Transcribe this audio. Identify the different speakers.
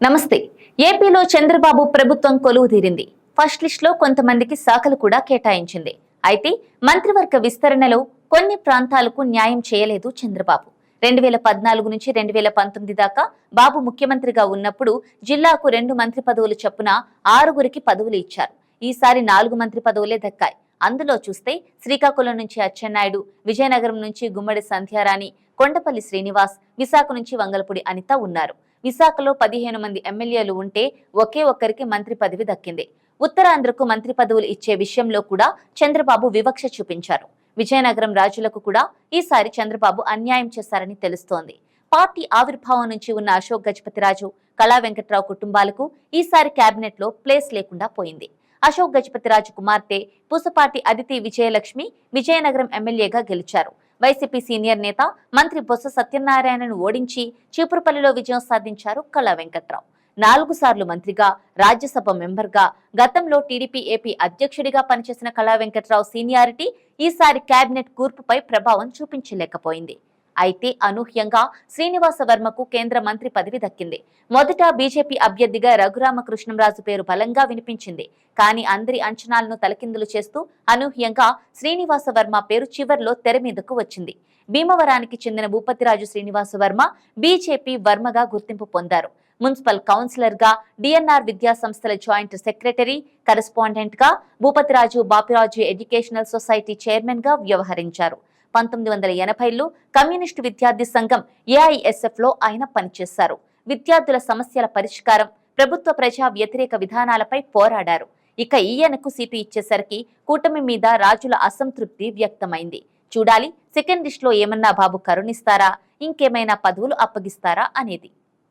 Speaker 1: నమస్తే. ఏపీలో చంద్రబాబు ప్రభుత్వం కొలువు తీరింది. ఫస్ట్ లిస్ట్లో కొంతమందికి శాఖలు కూడా కేటాయించింది. అయితే మంత్రివర్గ విస్తరణలో కొన్ని ప్రాంతాలకు న్యాయం చేయలేదు చంద్రబాబు. రెండు వేల పద్నాలుగు నుంచి రెండు వేల పంతొమ్మిది దాకా బాబు ముఖ్యమంత్రిగా ఉన్నప్పుడు జిల్లాకు రెండు మంత్రి పదవులు చొప్పున ఆరుగురికి పదవులు ఇచ్చారు. ఈసారి నాలుగు మంత్రి పదవులే దక్కాయి. అందులో చూస్తే శ్రీకాకుళం నుంచి అచ్చెన్నాయుడు విజయనగరం నుంచి గుమ్మడి సంధ్యారాణి కొండపల్లి శ్రీనివాస్ విశాఖ నుంచి వంగలపూడి అనిత ఉన్నారు. విశాఖలో పదిహేను మంది ఎమ్మెల్యేలు ఉంటే ఒకే ఒక్కరికి మంత్రి పదవి దక్కింది. ఉత్తరాంధ్రకు మంత్రి పదవులు ఇచ్చే విషయంలో కూడా చంద్రబాబు వివక్ష చూపించారు. విజయనగరం రాజులకు కూడా ఈసారి చంద్రబాబు అన్యాయం చేశారని తెలుస్తోంది. పార్టీ ఆవిర్భావం నుంచి ఉన్న అశోక్ గజపతిరాజు కళా వెంకట్రావు కుటుంబాలకు ఈసారి కేబినెట్లో ప్లేస్ లేకుండా పోయింది. అశోక్ గజపతిరాజు కుమార్తె పూసపాటి అదితి విజయలక్ష్మి విజయనగరం ఎమ్మెల్యేగా గెలిచారు. వైసీపీ సీనియర్ నేత మంత్రి బొత్స సత్యనారాయణను ఓడించి చీపురుపల్లిలో విజయం సాధించారు కళా వెంకట్రావు. నాలుగు సార్లు మంత్రిగా రాజ్యసభ మెంబర్గా గతంలో టీడీపీ ఏపీ అధ్యక్షుడిగా పనిచేసిన కళా వెంకట్రావు సీనియారిటీ ఈసారి కేబినెట్ కూర్పుపై ప్రభావం చూపించలేకపోయింది. అయితే అనూహ్యంగా శ్రీనివాస వర్మకు కేంద్ర మంత్రి పదవి దక్కింది. మొదట బీజేపీ అభ్యర్థిగా రఘురామకృష్ణంరాజు పేరు బలంగా వినిపించింది. కానీ అందరి అంచనాలను తలకిందులు చేస్తూ అనూహ్యంగా శ్రీనివాస వర్మ పేరు చివర్లో తెర మీదకు వచ్చింది. భీమవరానికి చెందిన భూపతిరాజు శ్రీనివాస వర్మ బీజేపీ వర్మగా గుర్తింపు పొందారు. మున్సిపల్ కౌన్సిలర్గా డిఎన్ఆర్ విద్యా సంస్థల జాయింట్ సెక్రటరీ కరెస్పాండెంట్గా భూపతిరాజు బాపిరాజు ఎడ్యుకేషనల్ సొసైటీ చైర్మన్గా వ్యవహరించారు. పంతొమ్మిది వందల ఎనభైలో కమ్యూనిస్టు విద్యార్థి సంఘం ఏఐఎస్ఎఫ్లో ఆయన పనిచేశారు. విద్యార్థుల సమస్యల పరిష్కారం ప్రభుత్వ ప్రజా వ్యతిరేక విధానాలపై పోరాడారు. ఇక ఈయనకు సీటు ఇచ్చేసరికి కూటమి మీద రాజుల అసంతృప్తి వ్యక్తమైంది. చూడాలి సెకండ్ లిస్ట్లో ఏమన్నా బాబు కరుణిస్తారా ఇంకేమైనా పదవులు అప్పగిస్తారా అనేది.